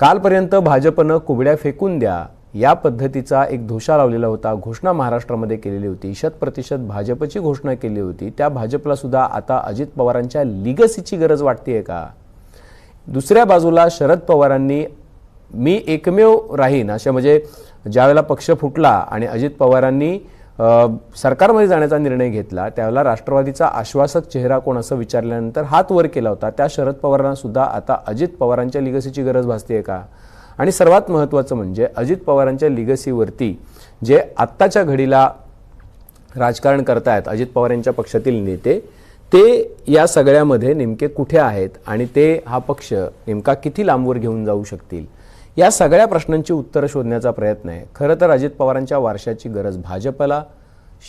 कालपर्यंत भाजपनं कुबड्या फेकून द्या या पद्धतीचा एक धोशा लावलेला होता. घोषणा महाराष्ट्रामध्ये केलेली होती. शतप्रतिशत भाजपची घोषणा केली होती. त्या भाजपला सुद्धा आता अजित पवारांच्या लिगसीची गरज वाटते का? दुसऱ्या बाजूला शरद पवारांनी मी एकमेव राहीन अशा म्हणजे ज्यावेळेला पक्ष फुटला आणि अजित पवारांनी सरकारमध्ये जाण्याचा निर्णय घेतला त्यावेळेला राष्ट्रवादीचा आश्वासक चेहरा कोण असं विचारल्यानंतर हात वर केला होता. त्या शरद पवारांना सुद्धा आता अजित पवारांच्या लिगसीची गरज भासतेय का? आणि सर्वात महत्त्वाचं म्हणजे अजित पवारांच्या लिगसीवरती जे आत्ताच्या घडीला राजकारण करतायत अजित पवार यांच्या पक्षातील नेते ते या सगळ्यामध्ये नेमके कुठे आहेत? आणि ते हा पक्ष नेमका किती लांबवर घेऊन जाऊ शकतील? या सगळ्या प्रश्नांची उत्तरं शोधण्याचा प्रयत्न आहे. खरं तर अजित पवारांच्या वारशाची गरज भाजपला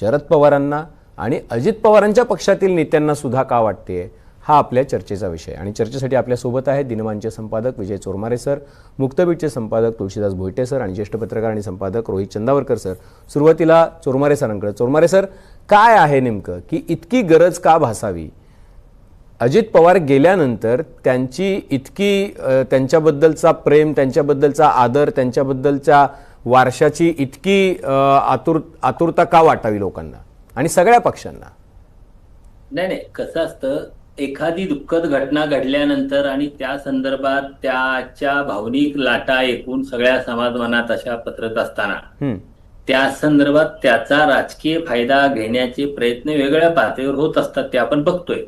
शरद पवारांना आणि अजित पवारांच्या पक्षातील नेत्यांना सुद्धा का वाटते हा आपल्या चर्चेचा विषय आणि चर्चेसाठी आपल्यासोबत आहेत दिनमानचे संपादक विजय चोरमारे सर मुक्तबीटचे संपादक तुळशीदास भोईटे सर आणि ज्येष्ठ पत्रकार आणि संपादक रोहित चंदावरकर सर. सुरुवातीला चोरमारे सरांकडे. चोरमारे सर काय आहे नेमकं? की इतकी गरज का भासावी? अजित पवार गेल्यानंतर त्यांची इतकी त्यांच्याबद्दलचा प्रेम त्यांच्याबद्दलचा आदर त्यांच्याबद्दलच्या वारशाची इतकी आतुर आतुरता का वाटावी लोकांना आणि सगळ्या पक्षांना? नाही नाही. कसं असतं एखादी दुःखद घटना घडल्यानंतर आणि त्या संदर्भात त्याच्या भावनिक लाटा एकूण सगळ्या समाज मनात अशा पत्रत असताना त्या संदर्भात त्याचा राजकीय फायदा घेण्याचे प्रयत्न वेगवेगळ्या पातळीवर होत असतात ते आपण बघतोय.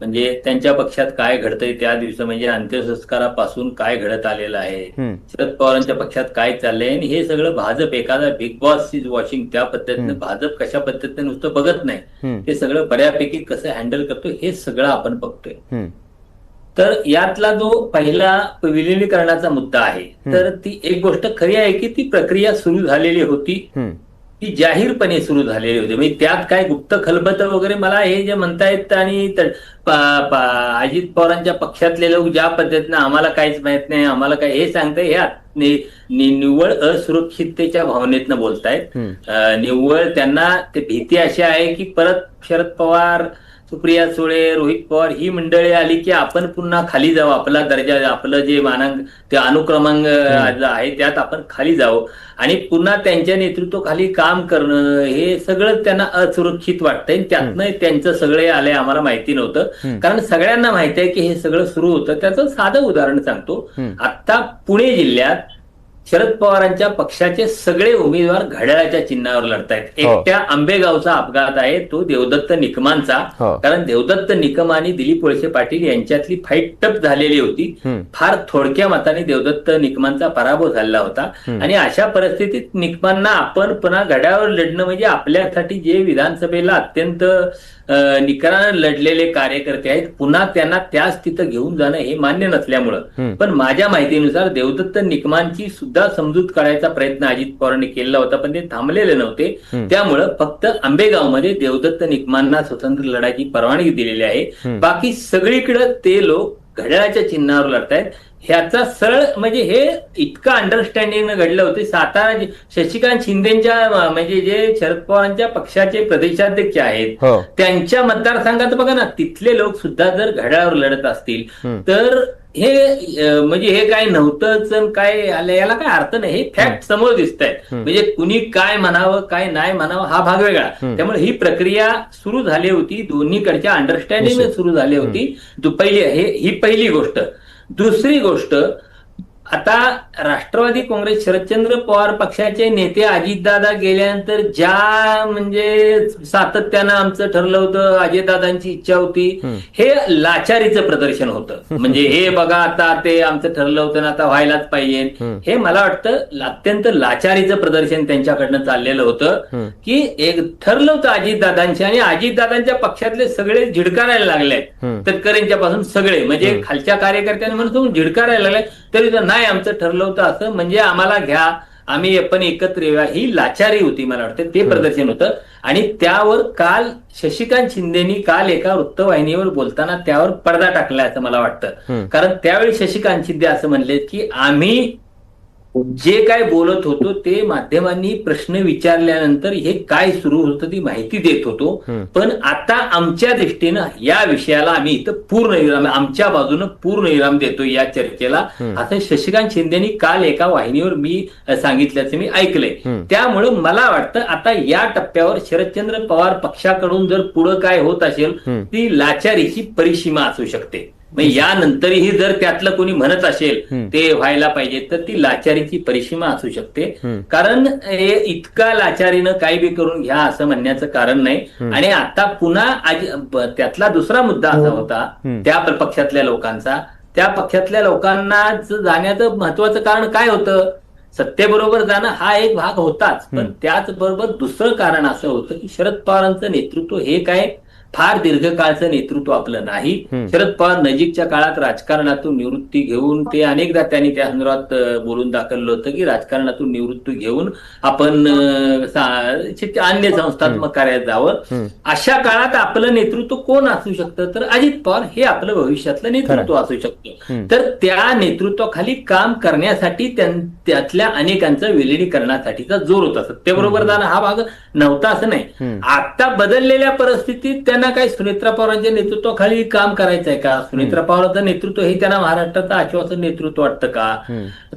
म्हणजे त्यांच्या पक्षात काय घडतंय त्या दिवसा म्हणजे अंत्यसंस्कारापासून काय घडत आलेलं आहे? शरद पवारांच्या पक्षात काय चाललंय? आणि हे सगळं भाजप एखादा बिग बॉस इज वॉचिंग त्या पद्धतीनं भाजप कशा पद्धतीने नुसतं बघत नाही? हे सगळं बऱ्यापैकी कसं हँडल करतो हे सगळं आपण बघतोय. तर यातला जो पहिला विलिनीकरणाचा मुद्दा आहे तर ती एक गोष्ट खरी आहे की ती प्रक्रिया सुरू झालेली होती. ती जाहीरपणे सुरू झालेली होती. म्हणजे त्यात काय गुप्त खलबत वगैरे मला हे जे म्हणतायत आणि अजित पवारांच्या पक्षातले लोक ज्या पद्धतीनं आम्हाला काहीच माहीत नाही आम्हाला काय हे सांगताय? हे निव्वळ असुरक्षिततेच्या भावनेतनं बोलतायत. निव्वळ त्यांना ते भीती अशी आहे की परत शरद पवार सुप्रिया सुळे रोहित पवार ही मंडळी आली की आपण पुन्हा खाली जाऊ आपला दर्जा आपलं जे मानांक ते अनुक्रमांक आहे त्यात आपण खाली जाऊ. आणि पुन्हा त्यांच्या नेतृत्वाखाली काम करणं हे सगळं त्यांना असुरक्षित वाटतंय. त्यातनं त्यांचं सगळे आलंय आम्हाला माहिती नव्हतं. कारण सगळ्यांना माहिती आहे की हे सगळं सुरू होतं. त्याचं साधं उदाहरण सांगतो. आता पुणे जिल्ह्यात शरद पवारांच्या पक्षाचे सगळे उमेदवार घड्याळाच्या चिन्हावर लढतायत. हो. एकट्या आंबेगावचा अपघात आहे तो देवदत्त निकमांचा. हो. कारण देवदत्त निकम आणि दिलीप वळसे पाटील यांच्यातली फाईट टप झालेली होती. फार थोडक्या मताने देवदत्त निकमांचा पराभव झाला होता. आणि अशा परिस्थितीत निकमांना आपण पुन्हा घड्यावर लढणं म्हणजे आपल्यासाठी जे विधानसभेला अत्यंत निकरानं लढलेले कार्यकर्ते आहेत पुन्हा त्यांना त्याच तिथं घेऊन जाणं हे मान्य नसल्यामुळं. पण माझ्या माहितीनुसार देवदत्त निकमांची सुद्धा समजूत काढायचा प्रयत्न अजित पवारांनी केला होता पण ते थांबलेले नव्हते. त्यामुळं फक्त आंबेगावमध्ये देवदत्त निकमांना स्वतंत्र लढायची परवानगी दिलेली आहे. बाकी सगळीकडे ते लोक घड्याळाच्या चिन्हावर लढतायत. ह्याचा सरळ म्हणजे हे इतकं अंडरस्टँडिंग घडलं होतं. सातारा शशिकांत शिंदेच्या म्हणजे जे शरद पवारांच्या पक्षाचे प्रदेशाध्यक्ष आहेत हो. त्यांच्या मतदारसंघात बघा ना तिथले लोक सुद्धा जर घड्याळावर लढत असतील तर हे म्हणजे हे काय नव्हतंच काय आलं याला काय अर्थ नाही. हे फॅक्ट समोर दिसत आहेत म्हणजे कुणी काय म्हणावं काय नाही म्हणावं हा भाग वेगळा. त्यामुळे ही प्रक्रिया सुरू झाली होती दोन्हीकडच्या अंडरस्टँडिंग सुरू झाली होती. पहिली हे ही पहिली गोष्ट. दुसरी गोष्ट आता राष्ट्रवादी काँग्रेस शरदचंद्र पवार पक्षाचे नेते अजितदादा गेल्यानंतर ज्या म्हणजे सातत्यानं आमचं ठरलं होतं अजितदादांची इच्छा होती हे. लाचारीचं प्रदर्शन होतं. म्हणजे हे बघा आता ते आमचं ठरलं होतं ना आता व्हायलाच पाहिजे. हे. मला वाटतं अत्यंत लाचारीचं प्रदर्शन त्यांच्याकडनं चाललेलं होतं की एक ठरलं होतं अजितदादांशी आणि अजितदादांच्या पक्षातले सगळे झिडकारायला लागले तत्करेंच्या पासून सगळे म्हणजे खालच्या कार्यकर्त्यांनी म्हणून झिडकारायला लागले तरी तर नाही आमचं ठरलं होतं असं. म्हणजे आम्हाला घ्या आम्ही पण एकत्र येऊया. ही लाचारी होती मला वाटतं. ते प्रदर्शन होतं. आणि त्यावर काल शशिकांत शिंदेनी काल एका वृत्तवाहिनीवर बोलताना त्यावर पडदा टाकलाय असं मला वाटतं. कारण त्यावेळी शशिकांत शिंदे असं म्हणले की आम्ही जे काय बोलत होतो ते माध्यमांनी प्रश्न विचारल्यानंतर हे काय सुरू होतं ती माहिती देत होतो. पण आता आमच्या दृष्टीनं या विषयाला आम्ही इथं पूर्ण विराम आमच्या बाजूनं पूर्ण विराम देतो या चर्चेला असं शशिकांत शिंदेनी काल एका वाहिनीवर मी सांगितल्याचं मी ऐकलंय. त्यामुळं मला वाटतं आता या टप्प्यावर शरदचंद्र पवार पक्षाकडून जर पुढं काय होत असेल. ती लाचारीची परिसीमा असू शकते म्हणजे यानंतरही जर त्यातलं कोणी म्हणत असेल. ते व्हायला पाहिजे तर ती लाचारीची परिसीमा असू शकते. कारण हे इतका लाचारीनं काही बी करून घ्या असं म्हणण्याचं कारण नाही. आणि आता पुन्हा त्यातला दुसरा मुद्दा असा होता हम्म. त्या पक्षातल्या लोकांचा. त्या पक्षातल्या लोकांना जाण्याचं महत्वाचं कारण काय होतं? सत्तेबरोबर जाणं हा एक भाग होताच. पण त्याचबरोबर दुसरं कारण असं होतं की शरद पवारांचं नेतृत्व हे काय? फार दीर्घकाळचं नेतृत्व आपलं नाही. शरद पवार नजीकच्या काळात राजकारणातून निवृत्ती घेऊन ते अनेकदा त्यांनी त्या संदर्भात बोलून दाखवलं होतं की राजकारणातून निवृत्ती घेऊन आपण अन्य संस्थात्मक कार्यात जावं. अशा काळात आपलं नेतृत्व कोण असू शकतं? तर अजित पवार हे आपलं भविष्यातलं नेतृत्व असू. शकतं. तर त्या नेतृत्वाखाली काम करण्यासाठी त्यां- त्यातल्या अनेकांचं विलिनीकरणासाठीचा जोर होता. सत्तेबरोबर जाणं हा भाग नव्हता असं नाही. आता बदललेल्या परिस्थितीत त्यांना काय सुनेत्रा पवारांच्या नेतृत्वाखाली काम करायचं आहे का? सुनेत्रा पवारांचं नेतृत्व हे त्यांना महाराष्ट्राचं आश्वासन नेतृत्व वाटतं का?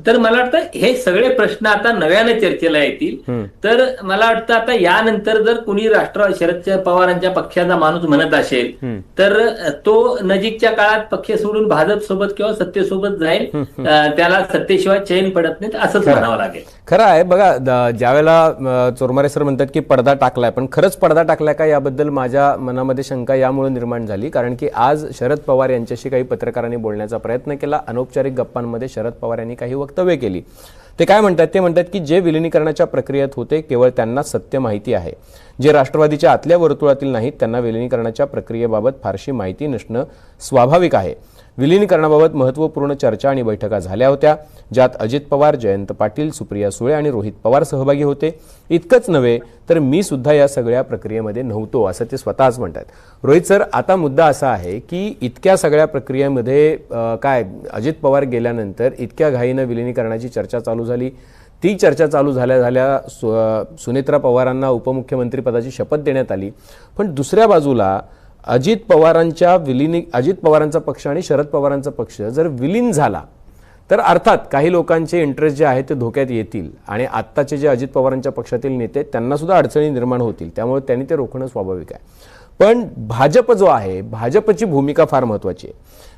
तर मला वाटतं हे सगळे प्रश्न आता नव्याने चर्चेला येतील. तर मला वाटतं आता यानंतर जर कुणी राष्ट्रवादी शरद पवारांच्या पक्षाचा माणूस म्हणत असेल. तर तो नजीकच्या काळात पक्ष सोडून भाजप सोबत किंवा सत्तेसोबत जाईल. त्याला सत्तेशिवाय चैन पडत नाही असंच. म्हणावं लागेल. खरं आहे. बघा ज्यावेळेला चोरमारे सर म्हणतात की पडदा टाकलाय पण खरंच पडदा टाकलाय का याबद्दल माझ्या मनामध्ये शंका यामुळे निर्माण झाली कारण की आज शरद पवार यांच्याशी काही पत्रकारांनी बोलण्याचा प्रयत्न केला अनौपचारिक गप्पांमध्ये शरद पवार यांनी काही वक्तव्य केली. ते काय म्हणतात? ते म्हणतात की जे विलिनीकरणाच्या प्रक्रियेत होते केवळ त्यांना सत्य माहिती आहे. जे राष्ट्रवादीच्या आतल्या वर्तुळातील नाहीत त्यांना विलिनीकरणाच्या प्रक्रियेबाबत फारशी माहिती नसणं स्वाभाविक आहे. विलीनीकरणाबाबत महत्त्वपूर्ण चर्चा आणि बैठका झाल्या होत्या ज्यात अजित पवार जयंत पाटील सुप्रिया सुळे आणि रोहित पवार सहभागी होते. इतकंच नव्हे तर मी सुद्धा या सगळ्या प्रक्रियेमध्ये नव्हतो असं ते स्वतःच म्हणतात. रोहित सर आता मुद्दा असा आहे की इतक्या सगळ्या प्रक्रियेमध्ये काय अजित पवार गेल्यानंतर इतक्या घाईनं विलिनीकरणाची चर्चा चालू झाली. ती चर्चा चालू झाल्या झाल्या सु सुनेत्रा पवारांना उपमुख्यमंत्रीपदाची शपथ देण्यात आली. पण दुसऱ्या बाजूला अजित पवारांच्या विलिनी अजित पवारांचा पक्ष आणि शरद पवारांचा पक्ष जर विलीन झाला तर अर्थात काही लोकांचे इंटरेस्ट जे आहेत ते धोक्यात येतील आणि आत्ताचे जे अजित पवारांच्या पक्षातील नेते त्यांनासुद्धा त्यांना सुद्धा अडचणी निर्माण होतील. त्यामुळे त्यांनी ते रोखणं स्वाभाविक आहे. पण भाजप जो आहे भाजपची भूमिका फार महत्त्वाची आहे.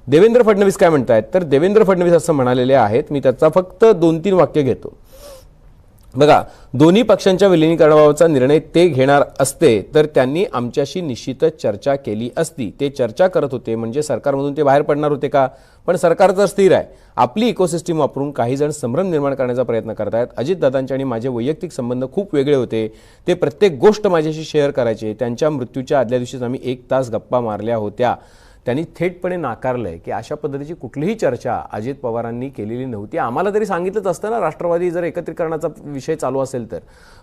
देवेंद्र फडणवीस काय म्हणत आहेत तर देवेंद्र फडणवीस असं म्हणालेले आहेत मी त्याचा फक्त दोन तीन वाक्य घेतो. बघा दोन्ही पक्षांच्या विलिनीकरणाबाबतचा निर्णय ते घेणार असते तर त्यांनी आमच्याशी निश्चितच चर्चा केली असती. ते चर्चा करत होते म्हणजे सरकारमधून ते बाहेर पडणार होते का? पण सरकार तर स्थिर आहे. आपली इकोसिस्टीम वापरून काही जण संभ्रम निर्माण करण्याचा प्रयत्न करत आहेत अजित अजितदादांचे आणि माझे वैयक्तिक संबंध खूप वेगळे होते. ते प्रत्येक गोष्ट माझ्याशी शेअर करायचे. त्यांच्या मृत्यूच्या आदल्या दिवशीच आम्ही एक तास गप्पा मारल्या होत्या. त्यांनी थेटपणे नाकारलं आहे की अशा पद्धतीची कुठलीही चर्चा अजित पवारांनी केलेली नव्हती. आम्हाला तरी सांगितलंच असतं ना राष्ट्रवादी जर एकत्रीकरणाचा विषय चालू असेल तर.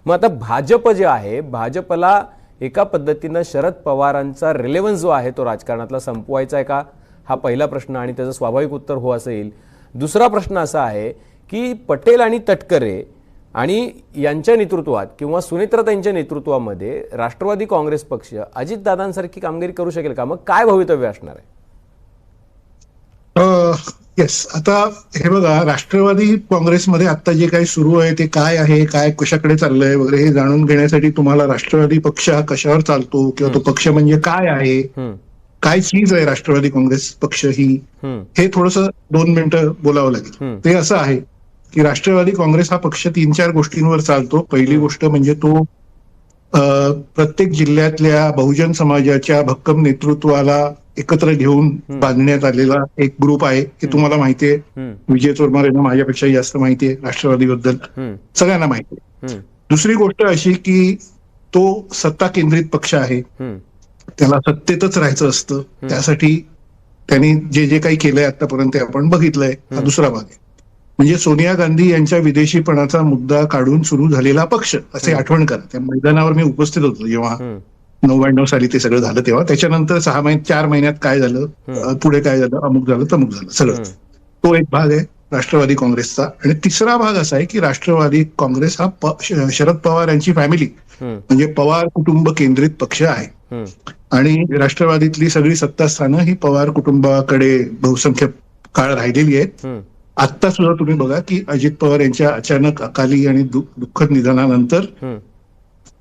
मग आता भाजप जे आहे भाजपला एका पद्धतीनं शरद पवारांचा रिलेव्हन्स जो आहे तो राजकारणातला संपवायचा आहे का? हा पहिला प्रश्न आणि त्याचं स्वाभाविक उत्तर हो असं येईल दुसरा प्रश्न असा आहे की पटेल आणि तटकरे आणि यांच्या नेतृत्वात किंवा सुनेत्राताईंच्या नेतृत्वामध्ये राष्ट्रवादी काँग्रेस पक्ष अजितदादांसारखी कामगिरी करू शकेल का? मग काय भवितव्य असणार आहे? येस आता हे बघा राष्ट्रवादी काँग्रेसमध्ये आता जे काही सुरू आहे ते काय आहे काय कशाकडे चाललंय वगैरे हे जाणून घेण्यासाठी तुम्हाला राष्ट्रवादी पक्ष हा कशावर चालतो किंवा तो पक्ष म्हणजे काय आहे? काय चीज आहे राष्ट्रवादी काँग्रेस पक्ष ही? हे थोडस दोन मिनिटं बोलावं लागेल. ते असं आहे की राष्ट्रवादी काँग्रेस हा पक्ष तीन चार गोष्टींवर चालतो. पहिली गोष्ट म्हणजे तो प्रत्येक जिल्ह्यातल्या बहुजन समाजाच्या भक्कम नेतृत्वाला एकत्र घेऊन बांधण्यात आलेला एक ग्रुप आहे. हे तुम्हाला माहिती आहे. हम्म, विजय चोरमारेंना माझ्यापेक्षाही जास्त माहिती आहे राष्ट्रवादीबद्दल. सगळ्यांना माहिती आहे. दुसरी गोष्ट अशी की तो सत्ता केंद्रित पक्ष आहे. त्याला सत्तेतच राहायचं असतं. त्यासाठी त्यांनी जे जे काही केलंय आतापर्यंत आपण बघितलंय. हा दुसरा भाग आहे. म्हणजे सोनिया गांधी यांच्या विदेशीपणाचा मुद्दा काढून सुरू झालेला पक्ष असे आठवण करा. त्या मैदानावर मी उपस्थित होतो जेव्हा नव्याण्णव साली ते सगळं झालं तेव्हा. त्याच्यानंतर सहा महिन्यात चार महिन्यात काय झालं? पुढे काय झालं? अमुक झालं तमुक झालं सगळं. तो एक भाग आहे राष्ट्रवादी काँग्रेसचा. आणि तिसरा भाग असा आहे की राष्ट्रवादी काँग्रेस हा शरद पवार यांची फॅमिली म्हणजे पवार कुटुंब केंद्रित पक्ष आहे. आणि राष्ट्रवादीतली सगळी सत्तास्थानं ही पवार कुटुंबाकडे बहुसंख्य काळ राहिलेली आहेत. हम्म, आता सुद्धा तुम्ही बघा की अजित पवार यांच्या अचानक अकाली आणि दुःखद निधनानंतर.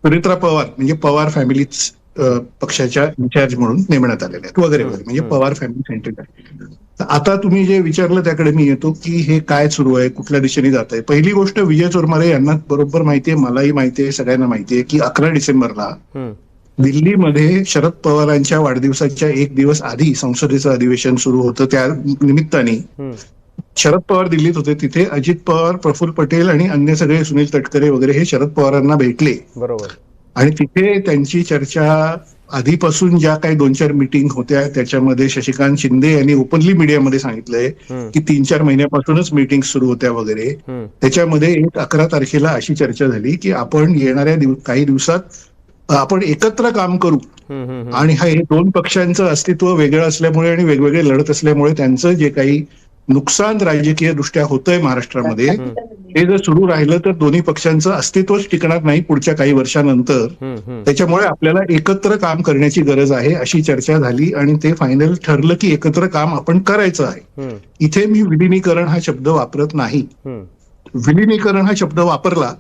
सुनेत्रा पवार म्हणजे पवार फॅमिलीच अ, पक्षाच्या इन्चार्ज म्हणून नेमण्यात आलेल्या आहेत वगैरे वगैरे म्हणजे पवार फॅमिली सेंटर आहे. आता तुम्ही जे विचारलं त्याकडे मी येतो की हे काय सुरू आहे कुठल्या दिशेने जात आहे. पहिली गोष्ट विजय चोरमारे यांना बरोबर माहितीये मलाही माहितीये सगळ्यांना माहितीये की अकरा डिसेंबरला दिल्लीमध्ये शरद पवारांच्या वाढदिवसाच्या एक दिवस आधी संसदेचं अधिवेशन सुरू होतं त्या निमित्ताने. शरद पवार दिल्लीत होते. तिथे अजित पवार प्रफुल्ल पटेल आणि अन्य सगळे सुनील तटकरे वगैरे हे शरद पवारांना भेटले. बरोबर. आणि तिथे त्यांची चर्चा आधीपासून ज्या काही दोन चार मिटिंग होत्या त्याच्यामध्ये शशिकांत शिंदे यांनी ओपनली मीडियामध्ये सांगितलंय की तीन चार महिन्यापासूनच मिटिंग सुरू होत्या वगैरे. त्याच्यामध्ये एक अकरा तारखेला अशी चर्चा झाली की आपण येणाऱ्या दिव- काही दिवसात आपण एकत्र काम करू. आणि हे दोन पक्षांचं अस्तित्व वेगळं असल्यामुळे आणि वेगवेगळे लढत असल्यामुळे त्यांचं जे काही नुकसान राजकीय दृष्ट्या होतंय महाराष्ट्रामध्ये. हे जर सुरू राहिलं तर दोन्ही पक्षांचं अस्तित्वच टिकणार नाही पुढच्या काही वर्षानंतर. त्याच्यामुळे आपल्याला एकत्र काम करण्याची गरज आहे अशी चर्चा झाली आणि ते फायनल ठरलं की एकत्र काम आपण करायचं आहे. इथे मी विलिनीकरण हा शब्द वापरत नाही. विलिनीकरण हा शब्द वापरला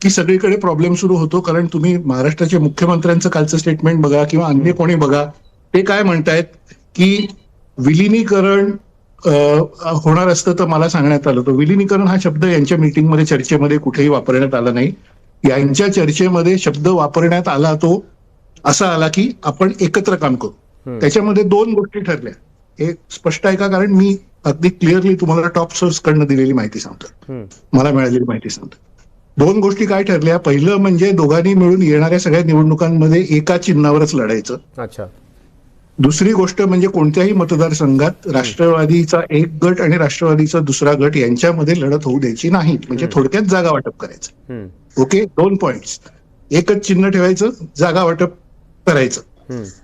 की सगळीकडे प्रॉब्लेम सुरू होतो कारण तुम्ही महाराष्ट्राच्या मुख्यमंत्र्यांचं कालचं स्टेटमेंट बघा किंवा अन्य कोणी बघा ते काय म्हणतायत की विलिनीकरण होणार असतं तर मला सांगण्यात आलं होतं. विलिनीकरण हा शब्द यांच्या मीटिंगमध्ये चर्चेमध्ये कुठेही वापरण्यात आला नाही. यांच्या चर्चेमध्ये शब्द वापरण्यात आला तो असा आला की आपण एकत्र काम करू. त्याच्यामध्ये दोन गोष्टी ठरल्या. हे स्पष्ट आहे का? कारण मी अगदी क्लिअरली तुम्हाला टॉप सोर्स कडनं दिलेली माहिती सांगतो. मला मिळालेली माहिती सांगतो. दोन गोष्टी काय ठरल्या? पहिलं म्हणजे दोघांनी मिळून येणाऱ्या सगळ्या निवडणुकांमध्ये एका चिन्हावरच लढायचं. अच्छा. दुसरी गोष्ट म्हणजे कोणत्याही मतदारसंघात राष्ट्रवादीचा एक गट आणि राष्ट्रवादीचा दुसरा गट यांच्यामध्ये लढत होऊ द्यायची नाही. म्हणजे थोडक्यात जागा वाटप करायचं. ओके? दोन पॉइंट्स एकच चिन्ह ठेवायचं जागा वाटप करायचं.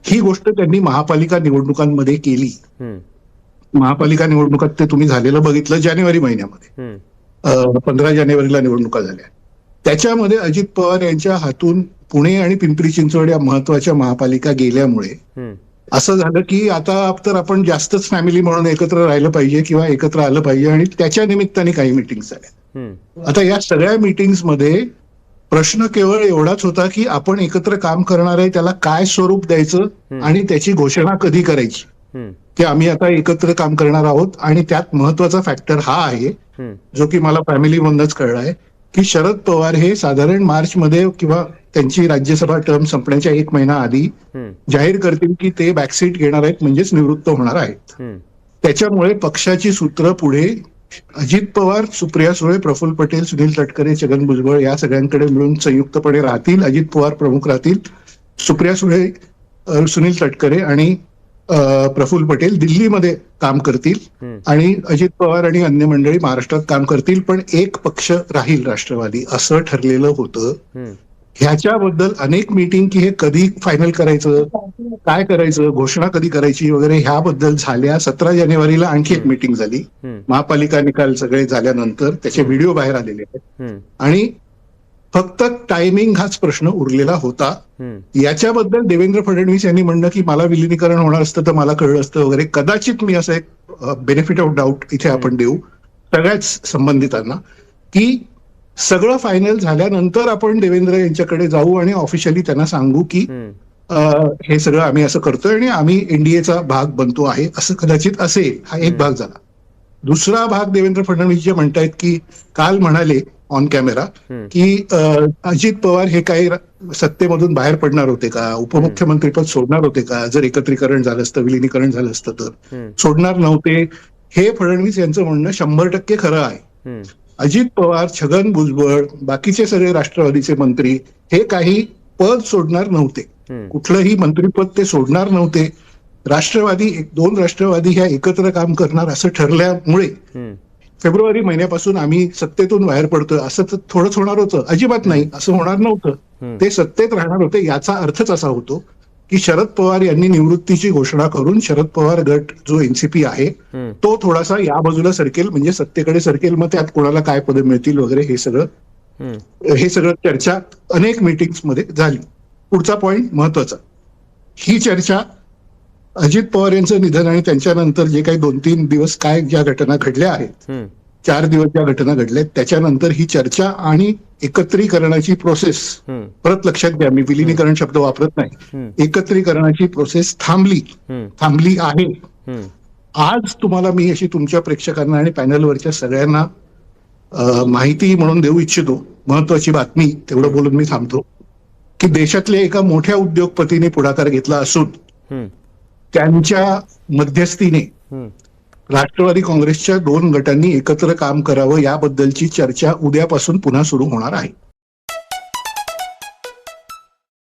ही गोष्ट त्यांनी महापालिका निवडणुकांमध्ये केली. महापालिका निवडणुकात ते तुम्ही झालेलं बघितलं जानेवारी महिन्यामध्ये. पंधरा जानेवारीला निवडणुका झाल्या. त्याच्यामध्ये अजित पवार यांच्या हातून पुणे आणि पिंपरी चिंचवड या महत्त्वाच्या महापालिका गेल्यामुळे असं झालं की आता तर आपण जास्तच फॅमिली म्हणून एकत्र राहिलं पाहिजे किंवा एकत्र आलं पाहिजे आणि त्याच्या निमित्ताने काही मिटिंग झाल्या. हम्म, आता या सगळ्या मीटिंग्समध्ये प्रश्न केवळ एवढाच होता की आपण एकत्र काम करणार आहे त्याला काय स्वरूप द्यायचं आणि त्याची घोषणा कधी करायची? की आम्ही आता एकत्र काम करणार आहोत आणि त्यात महत्त्वाचा फॅक्टर हा आहे जो की मला फॅमिली मधनच कळलाय. की शरद पवार हे साधारण मार्च मध्ये किंवा त्यांची राज्यसभा टर्म संपण्याच्या एक महिना आधी जाहीर करतील की ते बॅकसीट घेणार आहेत म्हणजेच निवृत्त होणार आहेत. त्याच्यामुळे पक्षाची सूत्र पुढे अजित पवार सुप्रिया सुळे प्रफुल्ल पटेल सुनील तटकरे छगन भुजबळ या सगळ्यांकडे मिळून संयुक्तपणे राहतील अजित पवार प्रमुख राहतील सुप्रिया सुळे सुनील तटकरे आणि प्रफुल्ल पटेल दिल्लीमध्ये काम करतील. आणि अजित पवार आणि अन्य मंडळी महाराष्ट्रात काम करतील पण एक पक्ष राहील राष्ट्रवादी असं ठरलेलं होतं. ह्याच्याबद्दल अनेक मीटिंग की हे कधी फायनल करायचं काय करायचं घोषणा कधी करायची वगैरे ह्याबद्दल झाल्या. सतरा जानेवारीला आणखी एक मीटिंग झाली. महापालिका निकाल सगळे झाल्यानंतर त्याचे व्हिडिओ बाहेर आलेले आहेत. आणि फक्त टायमिंग हाच प्रश्न उरलेला होता. याच्याबद्दल देवेंद्र फडणवीस यांनी म्हणलं की मला विलिनीकरण होणार असतं तर मला कळलं असतं वगैरे. कदाचित मी असं एक बेनिफिट ऑफ डाऊट इथे आपण देऊ. सगळ्याच संबंधितांना. की सगळं फायनल झाल्यानंतर आपण देवेंद्र यांच्याकडे जाऊ आणि ऑफिशियली त्यांना सांगू की हे सगळं आम्ही असं करतोय आणि आम्ही एनडीएचा भाग बनतो आहे. असं कदाचित असेल. हा एक भाग झाला. दुसरा भाग देवेंद्र फडणवीस जे म्हणतायत की काल म्हणाले ऑन कॅमेरा. की अजित पवार हे काही सत्तेमधून बाहेर पडणार होते का? उपमुख्यमंत्रीपद सोडणार होते का? जर एकत्रीकरण झालं असतं विलिनीकरण झालं असतं तर. सोडणार नव्हते. हे फडणवीस यांचं म्हणणं शंभर टक्के खरं आहे. अजित पवार छगन भुजबळ बाकीचे सगळे राष्ट्रवादीचे मंत्री हे काही पद सोडणार नव्हते. कुठलंही मंत्रीपद ते सोडणार नव्हते. राष्ट्रवादी एक दोन राष्ट्रवादी ह्या एकत्र काम करणार असं ठरल्यामुळे फेब्रुवारी महिन्यापासून आम्ही सत्तेतून बाहेर पडतोय. असं तर थोडंच होणार होतं. अजिबात नाही. असं होणार नव्हतं. ते सत्तेत राहणार होते. याचा अर्थच असा होतो की शरद पवार यांनी निवृत्तीची घोषणा करून शरद पवार गट जो एनसीपी आहे. तो थोडासा या बाजूला सरकेल. म्हणजे सत्तेकडे सरकेल. मग त्यात कोणाला काय पदं मिळतील वगैरे हे सगळं. हे सगळं चर्चा अनेक मीटिंग्समध्ये झाली. पुढचा पॉइंट महत्त्वाचा. ही चर्चा अजित पवार यांचं निधन आणि त्यांच्यानंतर जे काही दोन तीन दिवस काय ज्या घटना घडल्या आहेत. चार दिवस ज्या घटना घडल्या आहेत, त्याच्यानंतर ही चर्चा आणि एकत्रीकरणाची प्रोसेस. परत लक्षात घ्या मी विलिनीकरण शब्द वापरत नाही. एकत्रीकरणाची प्रोसेस थांबली. थांबली आहे. आज तुम्हाला मी अशी तुमच्या प्रेक्षकांना आणि पॅनलवरच्या सगळ्यांना माहिती म्हणून देऊ इच्छितो महत्वाची बातमी तेवढं बोलून मी थांबतो की देशातल्या एका मोठ्या उद्योगपतीने पुढाकार घेतला असून. त्यांच्या मध्यस्थीने. राष्ट्रवादी काँग्रेसच्या दोन गटांनी एकत्र काम करावं याबद्दलची चर्चा उद्यापासून पुन्हा सुरू होणार आहे